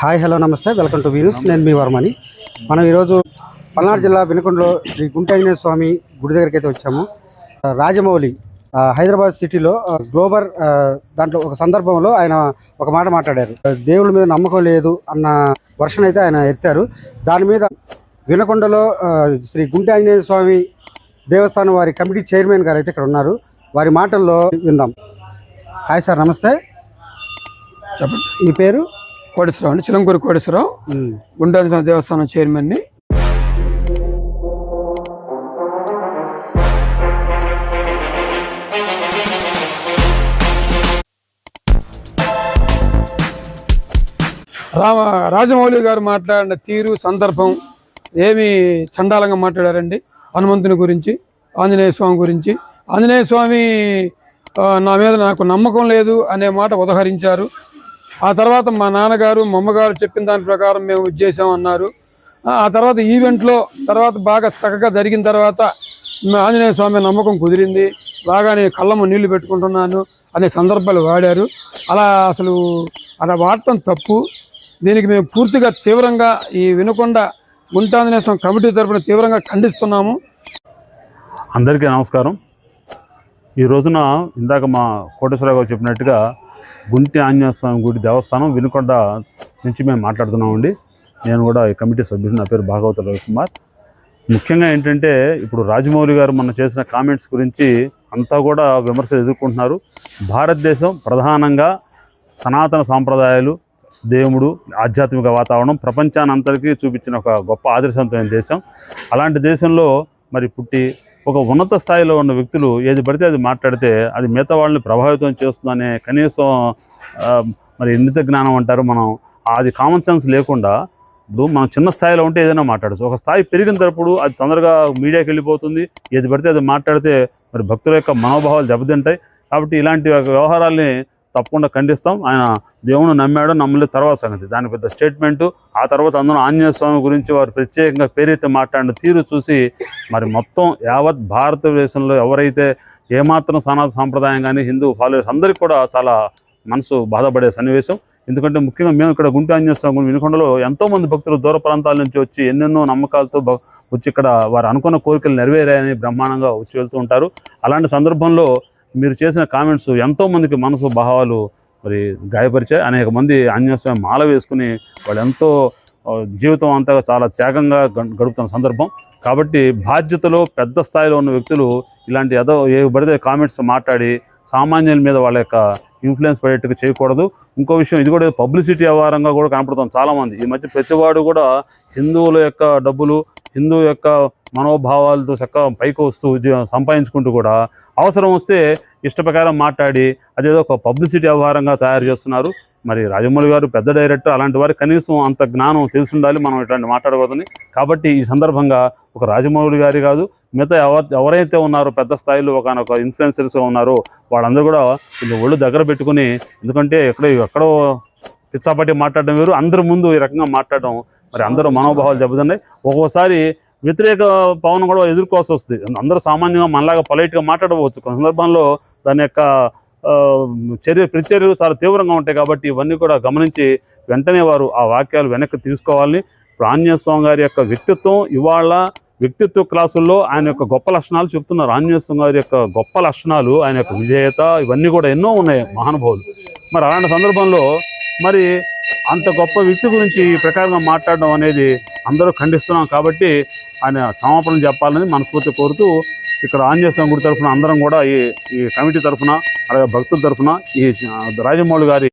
Hi hello నమస్తే. Welcome to Venus. నేను మీ వర్మని మనం ఈరోజు పల్నాడు జిల్లా వినుకొండలో శ్రీ గుంట ఆంజనేయ స్వామి గుడి దగ్గరికి అయితే వచ్చాము రాజమౌళి హైదరాబాద్ సిటీలో గ్లోబల్ ఆ, దాంట్లో ఒక సందర్భంలో ఆయన ఒక మాట మాట్లాడారు. దేవుళ్ళ మీద నమ్మకం లేదు అన్న వర్షన్ అయితే ఆయన ఎత్తారు. దాని మీద వినకొండలో శ్రీ గుంట ఆంజనేయ స్వామి దేవస్థానం వారి కమిటీ చైర్మన్ గారు అయితే ఇక్కడ ఉన్నారు. వారి మాటల్లో విందాం. హాయ్ సార్ నమస్తే. చెప్పండి. మీ పేరు? కోటేశ్వరరావు అండి. చిలంకూరి కోటేశ్వరరావు. గుండాజన దేవస్థానం చైర్మన్ని రామ రాజమౌళి గారు మాట్లాడిన తీరు సందర్భం ఏమి చండాలంగా మాట్లాడారండి. హనుమంతుని గురించి ఆంజనేయ స్వామి గురించి. ఆంజనేయ స్వామి నా మీద నాకు నమ్మకం లేదు అనే మాట ఉదహరించారు. ఆ తర్వాత మా నాన్నగారు మా అమ్మగారు చెప్పిన దాని ప్రకారం మేము ఇది చేసామన్నారు ఆ తర్వాత ఈవెంట్లో తర్వాత బాగా చక్కగా జరిగిన తర్వాత మా ఆంజనేయ స్వామి నమ్మకం కుదిరింది. బాగా నేను కళ్ళము నీళ్ళు పెట్టుకుంటున్నాను అనే సందర్భాలు వాడారు. అలా అసలు అలా వాడటం తప్పు. దీనికి మేము పూర్తిగా తీవ్రంగా ఈ వినకొండ గుంటాంజనేయ స్వామి కమిటీ తరఫున తీవ్రంగా ఖండిస్తున్నాము. అందరికీ నమస్కారం. ఈ రోజున ఇందాక మా కోటేశ్వరరావు గారు చెప్పినట్టుగా గుంటి ఆంజనేయ స్వామి గుడి దేవస్థానం వినుకొండ నుంచి మేము మాట్లాడుతున్నామండి. నేను కూడా ఈ కమిటీ సభ్యుడు నా పేరు భాగవత రవికుమార్ ముఖ్యంగా ఏంటంటే ఇప్పుడు రాజమౌళి గారు మొన్న చేసిన కామెంట్స్ గురించి అంతా కూడా విమర్శలు ఎదుర్కొంటున్నారు. భారతదేశం ప్రధానంగా సనాతన సాంప్రదాయాలు దేవుడు ఆధ్యాత్మిక వాతావరణం ప్రపంచానంతరికీ చూపించిన ఒక గొప్ప ఆదర్శవంతమైన దేశం. అలాంటి దేశంలో మరి పుట్టి ఒక ఉన్నత స్థాయిలో ఉన్న వ్యక్తులు ఏది పడితే అది మాట్లాడితే అది మిగతా వాళ్ళని ప్రభావితం చేస్తుందనే కనీసం మరి ఇంగిత జ్ఞానం అంటారు మనం. అది కామన్ సెన్స్ లేకుండా ఇప్పుడు మనం చిన్న స్థాయిలో ఉంటే ఏదైనా మాట్లాడచ్చు. ఒక స్థాయి పెరిగిన తరపుడు అది తొందరగా మీడియాకి వెళ్ళిపోతుంది. ఏది పడితే అది మాట్లాడితే మరి భక్తుల యొక్క మనోభావాలు దెబ్బతింటాయి. కాబట్టి ఇలాంటి వ్యవహారాల్ని తప్పకుండా ఖండిస్తాం. ఆయన దేవుడు నమ్మాడు నమ్మలేదు తర్వాత సంగతి. దాని పెద్ద స్టేట్మెంటు ఆ తర్వాత అందరూ ఆంజనేయ స్వామి గురించి వారు ప్రత్యేకంగా పేరైతే మాట్లాడిన తీరు చూసి మరి మొత్తం యావత్ భారతదేశంలో ఎవరైతే ఏమాత్రం సనాతన సాంప్రదాయం కానీ హిందూ ఫాలోవర్స్ అందరికీ కూడా చాలా మనసు బాధపడే సన్నివేశం. ఎందుకంటే ముఖ్యంగా మేము ఇక్కడ గుంటూ ఆంజనేయస్వామి వినుకొండలో ఎంతోమంది భక్తులు దూర ప్రాంతాల నుంచి వచ్చి ఎన్నెన్నో నమ్మకాలతో వచ్చి ఇక్కడ వారు అనుకున్న కోరికలు నెరవేరాయని బ్రహ్మాండంగా వచ్చి వెళ్తూ ఉంటారు. అలాంటి సందర్భంలో మీరు చేసిన కామెంట్స్ ఎంతోమందికి మనసు భావాలు మరి గాయపరిచాయి. అనేక మంది ఆంజనేయస్వామి మాల వేసుకుని వాళ్ళు ఎంతో జీవితం అంతా చాలా త్యాగంగా గడుపుతున్న సందర్భం. కాబట్టి బాధ్యతలో పెద్ద స్థాయిలో ఉన్న వ్యక్తులు ఇలాంటి ఏదో ఏ పడితే కామెంట్స్ మాట్లాడి సామాన్యుల మీద వాళ్ళ యొక్క ఇన్ఫ్లుయెన్స్ పడేట్టుగా చేయకూడదు. ఇంకో విషయం ఇది కూడా పబ్లిసిటీ వ్యవహారంగా కూడా కనపడుతుంది చాలామంది. ఈ మధ్య ప్రతివాడు కూడా హిందువుల యొక్క డబ్బులు హిందూ యొక్క మనోభావాలతో చక్కగా పైకి వస్తూ సంపాదించుకుంటూ కూడా అవసరం వస్తే ఇష్ట ప్రకారం మాట్లాడి అదేదో ఒక పబ్లిసిటీ వ్యవహారంగా తయారు చేస్తున్నారు. మరి రాజమౌళి గారు పెద్ద డైరెక్టర్ అలాంటి వారు కనీసం అంత జ్ఞానం తెలిసి ఉండాలి మనం ఇట్లాంటి మాట్లాడకూడదని. కాబట్టి ఈ సందర్భంగా ఒక రాజమౌళి గారి కాదు మిగతా ఎవ ఎవరైతే ఉన్నారో పెద్ద స్థాయిలో ఒక ఇన్ఫ్లుయెన్సర్స్గా ఉన్నారో వాళ్ళందరూ కూడా కొంచెం ఒళ్ళు దగ్గర పెట్టుకుని ఎందుకంటే ఎక్కడో ఎక్కడో పిచ్చాపట్టి మాట్లాడడం వేరు. అందరి ముందు ఈ రకంగా మాట్లాడడం మరి అందరూ మనోభావాలు దెబ్బతిన్నాయి. ఒక్కోసారి వ్యతిరేక పవన్ కూడా ఎదుర్కోవాల్సి వస్తుంది. అందరూ సామాన్యంగా మనలాగా పొలైట్గా మాట్లాడవచ్చు. కొన్ని సందర్భంలో దాని యొక్క చర్య ప్రతిచర్యలు చాలా తీవ్రంగా ఉంటాయి కాబట్టి ఇవన్నీ కూడా గమనించి వెంటనే వారు ఆ వాక్యాలు వెనక్కి తీసుకోవాలని ఇప్పుడు స్వామి గారి యొక్క వ్యక్తిత్వం ఇవాళ వ్యక్తిత్వ క్లాసుల్లో ఆయన యొక్క గొప్ప లక్షణాలు చెప్తున్నారు. ఆంజనేయ స్వామి గారి యొక్క గొప్ప లక్షణాలు ఆయన యొక్క విజేత ఇవన్నీ కూడా ఎన్నో ఉన్నాయి మహానుభావులు. మరి అలాంటి సందర్భంలో మరి అంత గొప్ప వ్యక్తి గురించి ఈ ప్రకారంగా మాట్లాడడం అనేది అందరూ ఖండిస్తున్నాం కాబట్టి ఆయన క్షమాపణ చెప్పాలని మనస్ఫూర్తి కోరుతూ ఇక్కడ ఆంజనేయ స్వామి గుడి తరఫున అందరం కూడా ఈ ఈ కమిటీ తరఫున అలాగే భక్తుల తరఫున ఈ రాజమౌళి గారి